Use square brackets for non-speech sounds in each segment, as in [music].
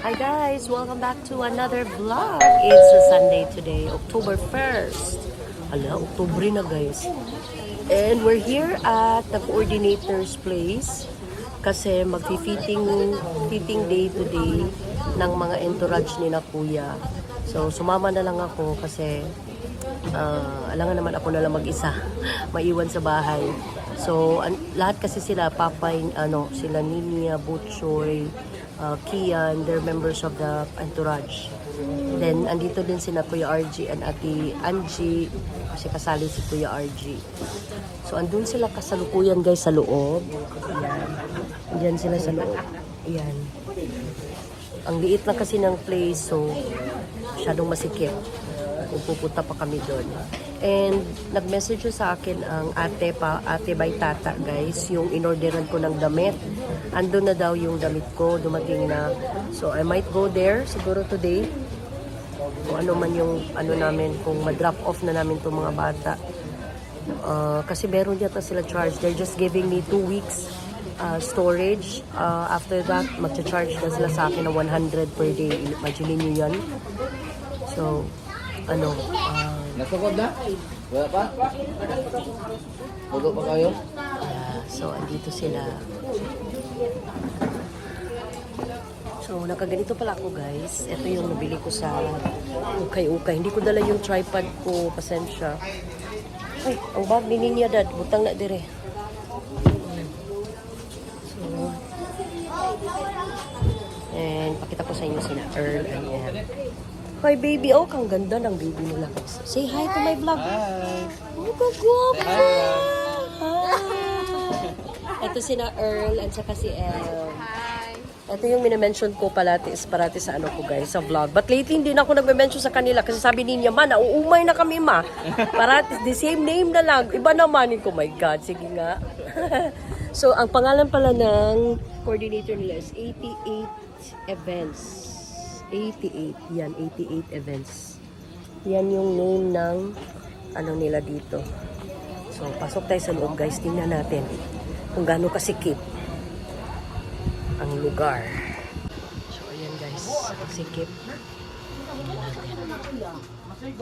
Hi guys, welcome back to another vlog. It's a Sunday today, October 1st. Ala, October na guys. And we're here at the coordinator's place kasi magfi-fitting fitting day today ng mga entourage ni na kuya. So sumama na lang ako kasi uh, alangan naman ako na lang mag-isa, [laughs] maiwan sa bahay. So an- lahat kasi sila papay ano, sila Ninia, Butchoy, uh, Kian, they're members of the entourage. Then, andito din sina Kuya RG and Ate Angie kasi kasali si Kuya RG. So, andun sila kasalukuyan guys sa loob. Ayan. Diyan sila sa loob. Ayan. Ang liit lang kasi ng place, so masyadong masikip. Pupunta pa kami doon. And nag-message sa akin ang ate pa, ate by tata guys, yung inorderan ko ng damit. Ando na daw yung damit ko, dumating na. So I might go there siguro today. Kung ano man yung ano namin, kung ma-drop off na namin itong mga bata. Uh, kasi meron yata sila charge. They're just giving me two weeks uh, storage. Uh, after that, magcha-charge na sila sa akin ng 100 per day. Imagine niyo yan. So, ano, uh, Nasugod na? Wala pa? Pudo pa kayo? uh, so, andito sila. So, nakaganito pala ako guys. Ito yung nabili ko sa ukay-ukay. Hindi ko dala yung tripod ko. Pasensya. Ay, ang bag ni Ninya dad. Butang na dire. So, and pakita ko sa inyo sina Earl and Em. Hi baby, oh kang ganda ng baby nila. Say hi to my vlog. Hi! Oh, kagwapa! Hi! Ito sina Earl at saka si El. Ito yung minamention ko palatis parati sa ano ko guys, sa vlog. But lately hindi na ako nagme-mention sa kanila kasi sabi niya, ma, nauumay na kami ma. Parati, the same name na lang. Iba naman. Oh my God, sige nga. [laughs] so, ang pangalan pala ng coordinator nila is 88 Events. 88. Yan, 88 Events. Yan yung name ng ano nila dito. So, pasok tayo sa loob guys. Tingnan natin kung gaano kasikip ang lugar. So, ayan guys. Sikip. Good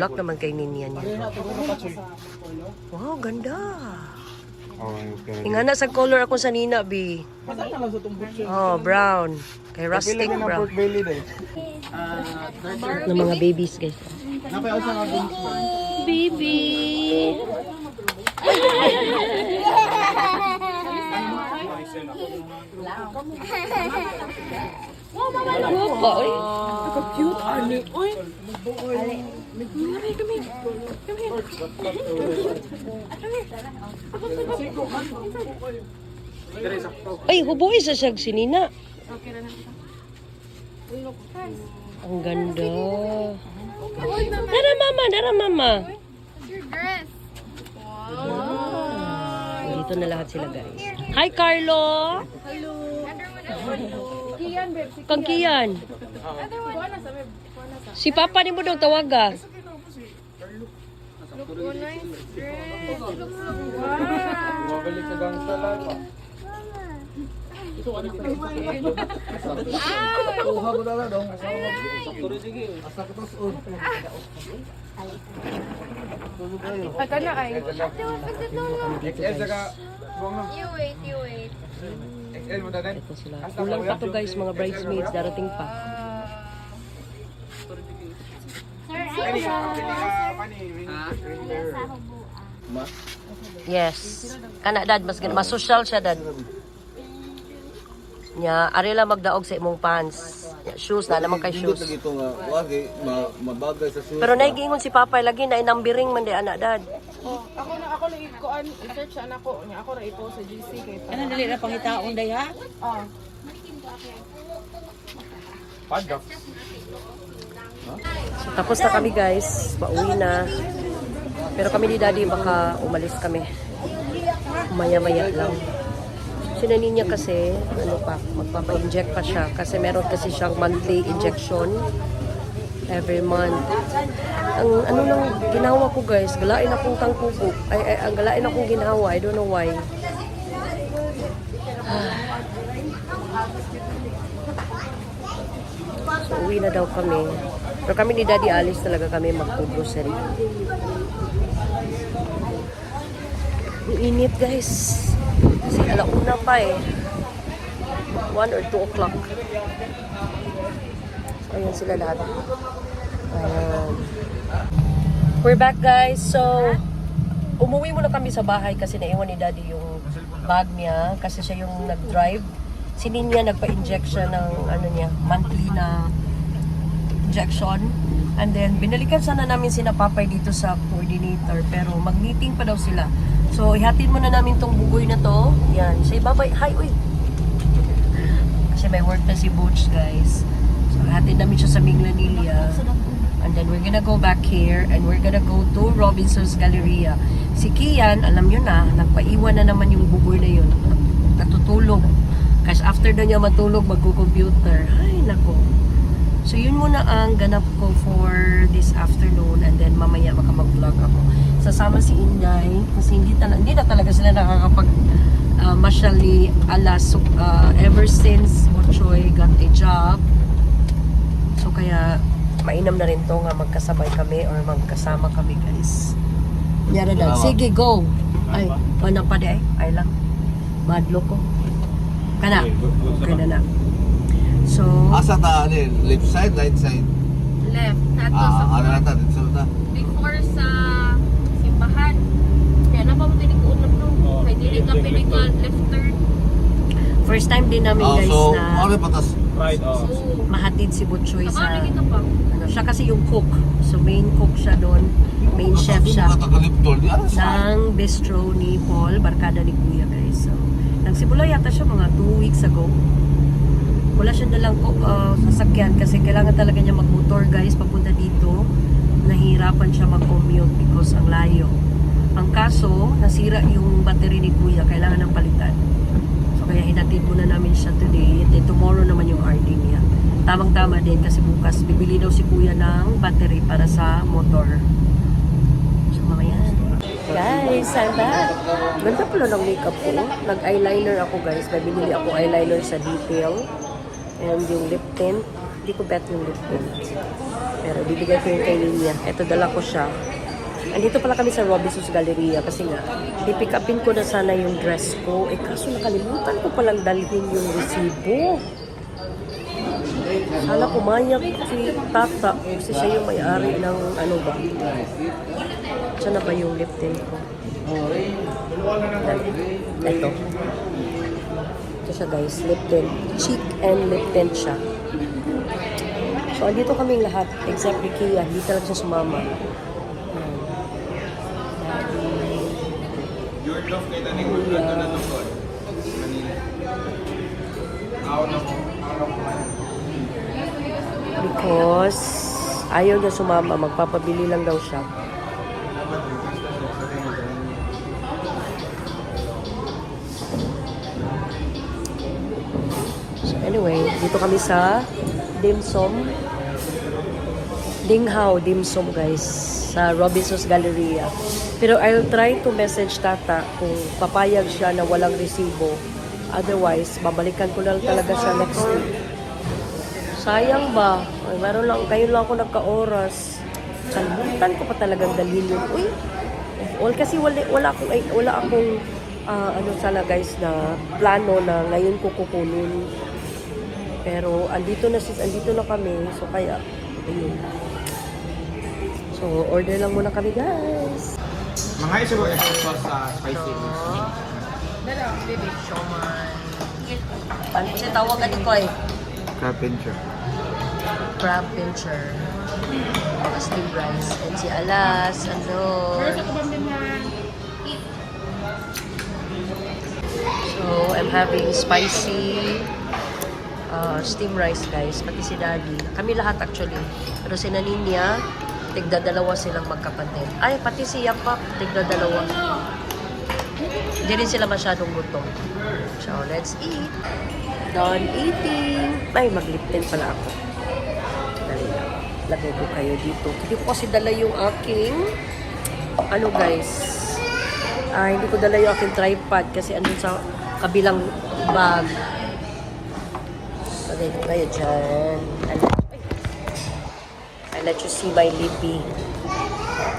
luck naman kay Ninian yan. Wow, ganda. Ingana sa color ako sa Nina, B. Oh, brown. Kay rustic brown. Ng mga babies, guys. Baby! Guapa, oy. Cute, ani. Oy. Ay, hubo isa siya sinina. Ang ganda. Dara mama, dara mama. Your dress. Dito na lahat sila guys. Hi Carlo! Kian, babe. Si Kang Kian. Si Papa ni mo daw tawaga. Look, oh, nice wow. Mabalik sa gangsta lang. Kuha ko na lang dong. Asa ko tas on. Ay, kana ay. XL saka You wait, you wait. XL mo dadan. Ito sila. Kulang pa guys, mga bridesmaids. Darating pa. Ma. Yes. Kana dad, mas, mas social siya dad. Nya, ari lang magdaog sa imong pants. Nya, shoes na naman kay Indot shoes. lagi ito nga. Wagi, ma mabagay sa suit. Pero naigingon si Papa lagi na inambiring man di anak dad. Oh, ako na ako na ikuan i-search anak ko niya ako na ipo sa GC kay pa. Ano dali na pangitaon day ha? Ah, Paddock. So, tapos na kami guys. Pauwi na. Pero kami ni Daddy baka umalis kami. Maya-maya lang. Sinanin niya kasi, ano pa, magpapa-inject pa siya. Kasi meron kasi siyang monthly injection. every month. Ang ano nang ginawa ko guys, galain akong tangkuko. Ay, ay, ang galain akong ginawa. I don't know why. [sighs] So, uwi na daw kami. Pero kami ni Daddy Alice talaga kami mag-grocery. Ang init guys. Alauna pa eh. 1 or 2 o'clock. So, ayan sila lahat. Ayan. We're back guys. So, umuwi muna kami sa bahay kasi naiwan ni Daddy yung bag niya kasi siya yung nag-drive. Si Ninya nagpa-inject siya ng ano niya, monthly na injection. And then, binalikan sana namin sina Papay dito sa coordinator pero mag-meeting pa daw sila. So, ihatid muna namin tong bugoy na to. Yan. Say bye-bye. Hi, uy! Kasi may work na si Butch, guys. So, ihatid namin siya sa Minglanilla. And then, we're gonna go back here and we're gonna go to Robinson's Galleria. Si Kian, alam nyo na, nagpaiwan na naman yung bugoy na yun. Natutulog. Kasi after na niya matulog, magko-computer. Ay, nako. So, yun muna ang ganap ko for this afternoon and then mamaya baka mag-vlog ako. Sasama si Inday kasi hindi, tala- hindi na talaga sila nakakapag uh, masyal ni Alas uh, ever since Ochoy got a job. So, kaya mainam na rin to nga magkasabay kami or magkasama kami guys. Yara dad. Sige, go! Ay, manang pa di ay. Ay lang. Madlo ko. Kana. Okay na na. So, Asa ta, ano yun? Left side, right side? Left. Nato sa Ah, ano na ta? Dito na. before sa simbahan. Kaya na pa mo tinikuon na to. Kaya dili ka pinika left turn. first time din namin Ah, guys so, na ano pa tas? Right, oh. So, mahatid si Butchoy sa kita pa. ano, siya kasi yung cook. So main cook siya doon. Main chef siya. Di ano sa? ng bistro ni Paul, barkada ni Kuya guys. So, nagsimula yata siya mga 2 weeks ago. Wala siya dalang uh, sasakyan kasi kailangan talaga niya magmotor guys papunta dito. Nahihirapan siya mag-commute because ang layo. Ang kaso, nasira yung battery ni Kuya, kailangan ng palitan. So kaya hinatid muna namin siya today. And then tomorrow naman yung RD niya. Tamang-tama din kasi bukas bibili daw si Kuya ng battery para sa motor. So mga yan. Guys, I'm back. Ganda pala ng makeup ko. Nag-eyeliner ako guys. May ako eyeliner sa detail. And yung lip tint. Hindi ko bet yung lip tint. Pero bibigay ko yung kay Linya. Ito, dala ko siya. Andito pala kami sa Robinson's Galleria kasi nga, pipick upin ko na sana yung dress ko. Eh kaso nakalimutan ko palang dalhin yung resibo. Sana pumayag si Tata kasi siya yung may-ari ng ano ba. Saan na ba yung lip tint ko? Ito. Ito siya guys, lip tint. Cheek and lip tint siya. So, andito kaming lahat. Except ni Kia, hindi talaga siya sumama. Because ayaw niya sumama, magpapabili lang daw siya. Dito kami sa Dim Sum. Dinghao Dim Sum guys sa Robinson's Galleria. Pero I'll try to message Tata kung papayag siya na walang resibo. Otherwise, babalikan ko lang talaga siya next week. Sayang ba? Ay, meron lang, kayo lang ako nagka-oras. Kalimutan ko pa talagang dalhin yun. Uy, well, kasi wala, wala akong, wala akong, ah, ano sana guys, na plano na ngayon ko kukunin. Pero, andito na sis, andito na kami. So, kaya, ayun. So, order lang muna kami guys. Mga isa ko extra sauce sa spicy. Dala, baby. Paano siya tawag ka ko eh? Crab pincher. Crab pincher. Steamed rice. And si Alas, ano. So, I'm having spicy uh, steamed rice, guys. Pati si Daddy. Kami lahat, actually. Pero si Naninya, tigda-dalawa silang magkapatid. Ay, pati si Yapap, tigda-dalawa. Hindi rin sila masyadong gutom. So, let's eat. Done eating. Ay, magliptin pala ako. Dali lagay ko kayo dito. Hindi ko kasi dala yung aking, ano guys, ah, hindi ko dala yung aking tripod kasi andun sa kabilang bag. Lagay ko kayo dyan. I let, ay. I let you see my lippy.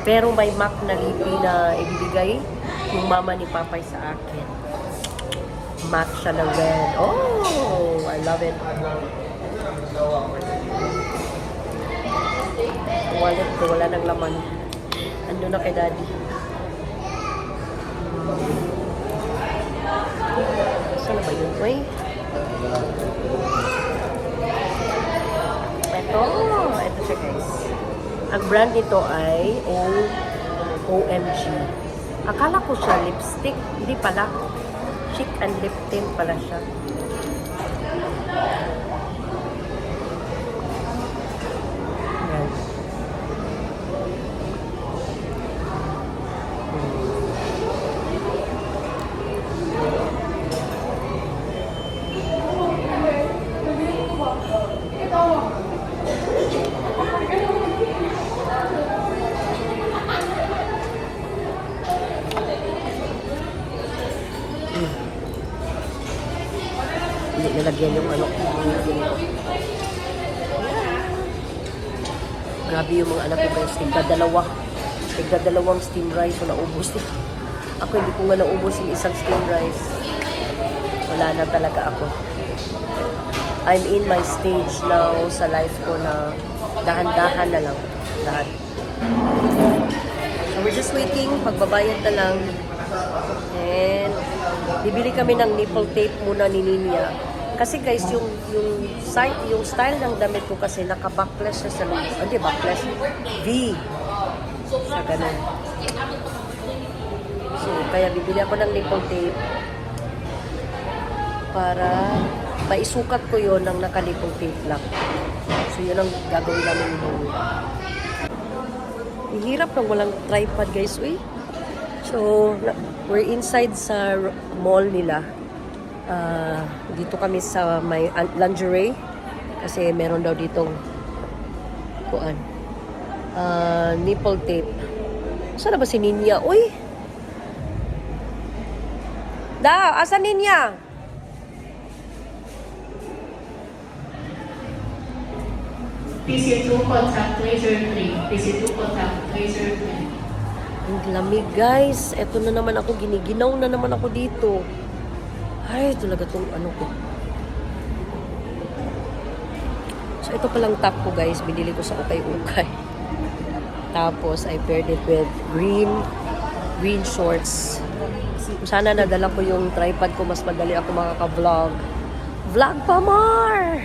Pero may MAC na lippy na ibibigay yung mama ni Papay sa akin. MAC siya na red. Oh, I love it. Wallet ko, wala nang laman. Ando na kay daddy. Saan na ba yun? Uy. Ito. Ito siya guys. Ang brand nito ay OMG. Akala ko siya lipstick. Hindi pala. Chic and lip tint pala siya. Dalawang steam rice. So naubos nila. Ako hindi ko nga naubos yung isang steam rice. Wala na talaga ako. I'm in my stage now sa life ko na dahan-dahan na lang. Lahat. So we're just waiting. Pagbabayad na lang. And bibili kami ng nipple tape muna ni Ninya. Kasi guys, yung yung side, yung style ng damit ko kasi naka-backless siya sa loob. Hindi, backless. V. Sa ganun. So, kaya bibili ako ng nipple tape para maisukat ko yon ng naka-nipple tape lang. So, yun ang gagawin namin yung Hirap nang walang tripod guys, uy. So, we're inside sa mall nila. Ah, dito kami sa may lingerie kasi meron daw ditong kuan. Ah, nipple tape. Saan ba si Ninya? Uy! Da, asa Ninya? PC2 contact laser 3. PC2 contact laser 3. Ang lamig guys. Eto na naman ako, giniginaw na naman ako dito. Ay, talaga tong ano ko. So, ito palang top ko guys. Binili ko sa ukay-ukay. Tapos, I paired it with green green shorts. Sana nadala ko yung tripod ko. Mas madali ako makaka-vlog. Vlog pa more!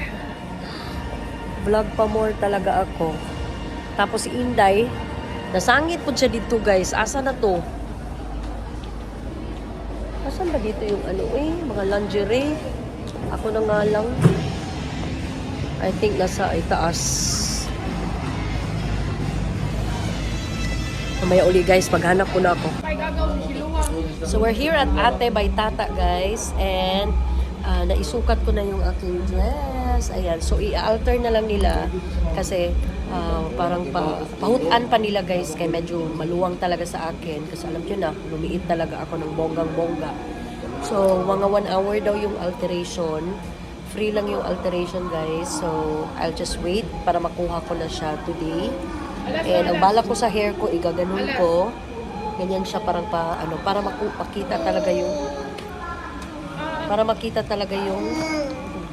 Vlog pa more talaga ako. Tapos si Inday, nasangit po siya dito guys. Asa na to? Asan ba dito yung ano eh? Mga lingerie. Ako na nga lang. I think nasa itaas. Mamaya uli guys, maghanap ko na ako. So we're here at Ate by Tata guys and ah, naisukat ko na yung aking dress. Ayan, so i-alter na lang nila kasi ah, parang pa, pahutan pa nila guys kaya medyo maluwang talaga sa akin kasi alam nyo na, lumiit talaga ako ng bonggang-bongga. So, mga one hour daw yung alteration. Free lang yung alteration guys. So, I'll just wait para makuha ko na siya today. And ang balak ko sa hair ko, igaganon ko. Ganyan siya parang pa, ano, para makita talaga yung para makita talaga yung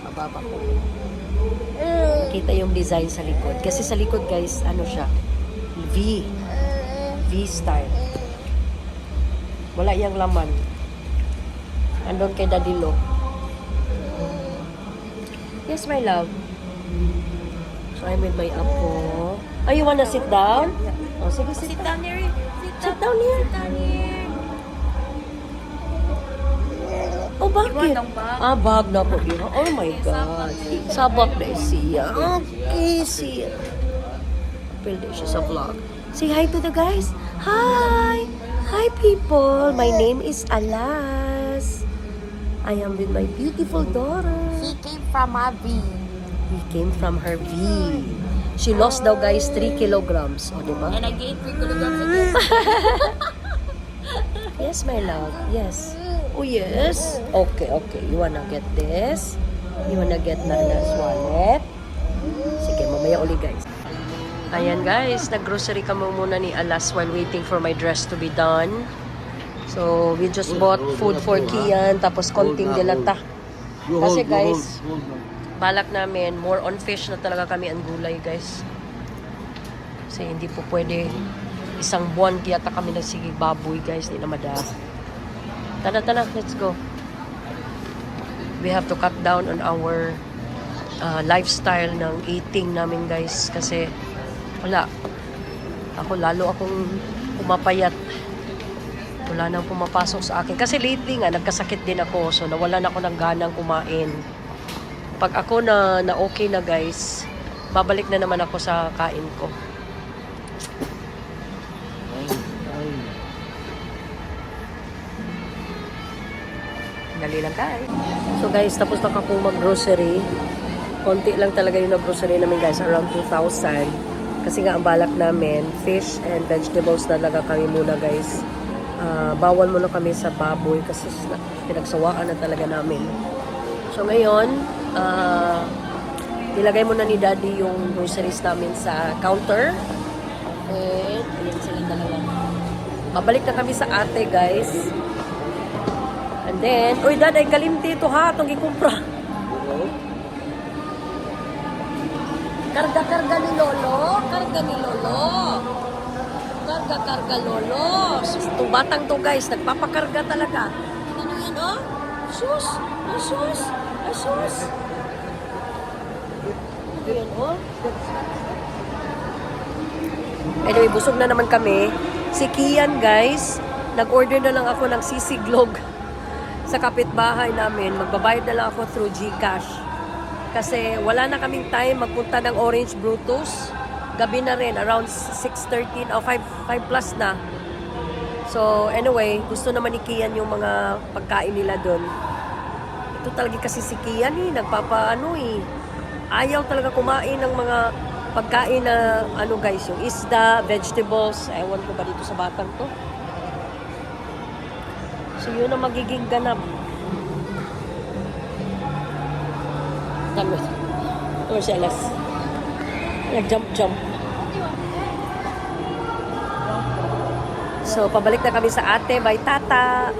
mababa ko. Makita yung design sa likod. Kasi sa likod guys, ano siya? V. V style. Wala yang laman. Andun kay Daddy Lo. Yes, my love. So, I'm with my apo. Oh, you wanna sit down? Oh, sige, sit, Sit down here. Sit Sit down here. down here. Oh, bakit? Iwan ang bag. Ah, bag na po yun. Oh my God. Sabak na siya. Okay, siya. Pwede siya sa vlog. Say hi to the guys. Hi! Hi, people. My name is Alas. I am with my beautiful daughter. He came from Abi. He came from her V. She lost daw guys 3 kilograms. O, di ba? And I gained 3 kilograms again. [laughs] Yes, my love. Yes. Oh, yes. Okay, okay. You wanna get this? You wanna get Nana's wallet? Sige, mamaya uli, guys. Ayan, guys. Nag-grocery kami muna ni Alas while waiting for my dress to be done. So, we just bought food for Kian, tapos konting dilata. Kasi, guys, balak namin, more on fish na talaga kami ang gulay, guys. Kasi hindi po pwede isang buwan kiyata kami nagsige baboy guys, di na mada. Tara, tara, let's go. We have to cut down on our uh, lifestyle ng eating namin guys kasi wala. Ako lalo akong pumapayat. Wala nang pumapasok sa akin. Kasi lately nga, nagkasakit din ako. So, nawalan ako ng ganang kumain. Pag ako na, na okay na guys, babalik na naman ako sa kain ko. Dali lang guys. So guys, tapos na ako mag-grocery. Konti lang talaga yung nag-grocery namin guys, around 2,000. Kasi nga ang balak namin, fish and vegetables talaga kami muna guys. Ah, bawal muna kami sa baboy kasi na- pinagsawaan na talaga namin. So ngayon, ah, nilagay muna ni daddy yung groceries namin sa counter. And ayan sila talaga. Babalik na kami sa ate guys. And then, uy dad, ay kalimti ito ha, itong ikumpra. Karga-karga ni Lolo, karga ni Lolo. Karga-karga Lolo. Sus, itong batang to guys, nagpapakarga talaga. Ano yan oh? Sus, ay sus, oh. Anyway, busog na naman kami. Si Kian, guys, nag-order na lang ako ng sisiglog [laughs] sa kapitbahay namin. Magbabayad na lang ako through GCash. Kasi wala na kaming time magpunta ng Orange Brutus. Gabi na rin, around 6.13 o 5, 5 plus na. So, anyway, gusto naman ni Kian yung mga pagkain nila doon. Ito talaga kasi si Kian eh, nagpapaano eh. Ayaw talaga kumain ng mga pagkain na ano guys, yung isda, vegetables, ewan ko ba dito sa batang to. So yun ang magiging ganap. Tanggol. Or Alas. Nag-jump-jump. So, pabalik na kami sa ate by tata.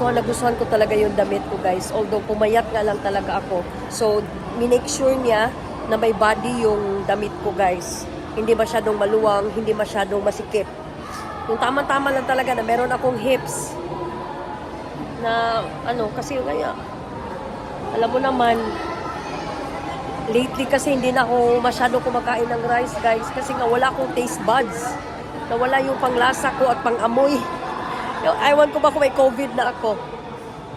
Gustuhan na gustuhan ko talaga yung damit ko guys. Although pumayat nga lang talaga ako. So, minake sure niya na may body yung damit ko guys. Hindi masyadong maluwang, hindi masyadong masikip. Yung tama-tama lang talaga na meron akong hips na ano kasi kaya alam mo naman lately kasi hindi na ako masyado kumakain ng rice guys kasi nga wala akong taste buds nawala yung panglasa ko at pangamoy Ewan ko ba kung may COVID na ako.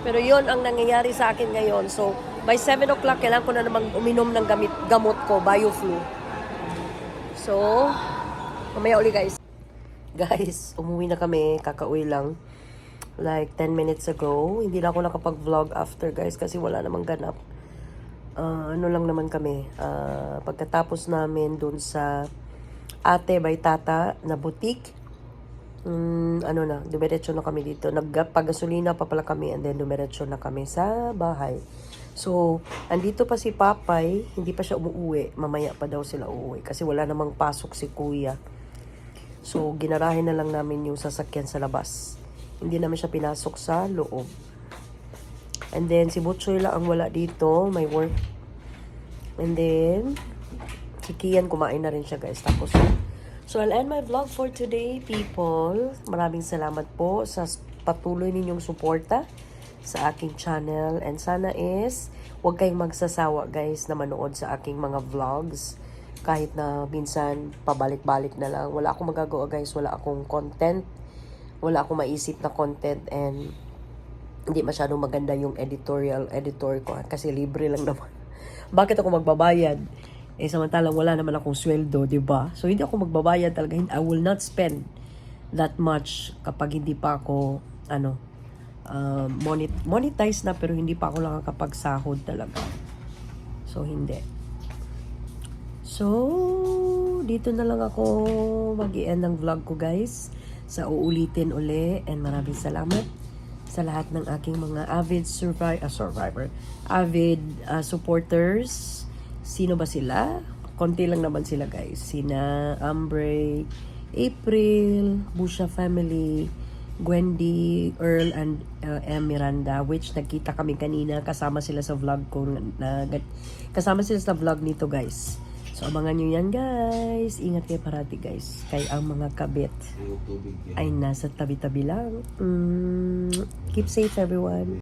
Pero yon ang nangyayari sa akin ngayon. So, by 7 o'clock, kailangan ko na namang uminom ng gamit, gamot ko, BioFlu. So, mamaya uli guys. Guys, umuwi na kami. Kakauwi lang. Like 10 minutes ago. Hindi na ako nakapag-vlog after guys kasi wala namang ganap. Ah, ano lang naman kami. Ah, pagkatapos namin dun sa ate by tata na boutique, Mm, ano na, dumiretso na kami dito. Nagpagasolina pa pala kami and then dumiretso na kami sa bahay. So, andito pa si Papay, hindi pa siya umuwi. Mamaya pa daw sila uuwi kasi wala namang pasok si Kuya. So, ginarahin na lang namin yung sasakyan sa labas. Hindi naman siya pinasok sa loob. And then, si Butchoy lang ang wala dito. May work. And then, si Kian kumain na rin siya guys. Tapos, So, I'll end my vlog for today, people. Maraming salamat po sa patuloy ninyong suporta sa aking channel. And sana is, huwag kayong magsasawa, guys, na manood sa aking mga vlogs. Kahit na minsan, pabalik-balik na lang. Wala akong magagawa, guys. Wala akong content. Wala akong maisip na content. And hindi masyadong maganda yung editorial editor ko. Kasi libre lang naman. [laughs] Bakit ako magbabayad? Eh, samantalang wala naman akong sweldo, di ba? So, hindi ako magbabayad talaga. I will not spend that much kapag hindi pa ako, ano, uh, monet monetize na pero hindi pa ako lang kapag sahod talaga. So, hindi. So, dito na lang ako mag end ng vlog ko guys. Sa uulitin uli and maraming salamat sa lahat ng aking mga avid survi- ah, survivor, avid ah, supporters. Sino ba sila? Konti lang naman sila guys. Sina Ambre, April, Busha family, Gwendy, Earl, and uh, M. Miranda, which nagkita kami kanina. Kasama sila sa vlog ko. Na, na- kasama sila sa vlog nito, guys. So, abangan nyo yan, guys. Ingat kayo parati, guys. Kay ang mga kabit ay nasa tabi-tabi lang. Mm, keep safe, everyone.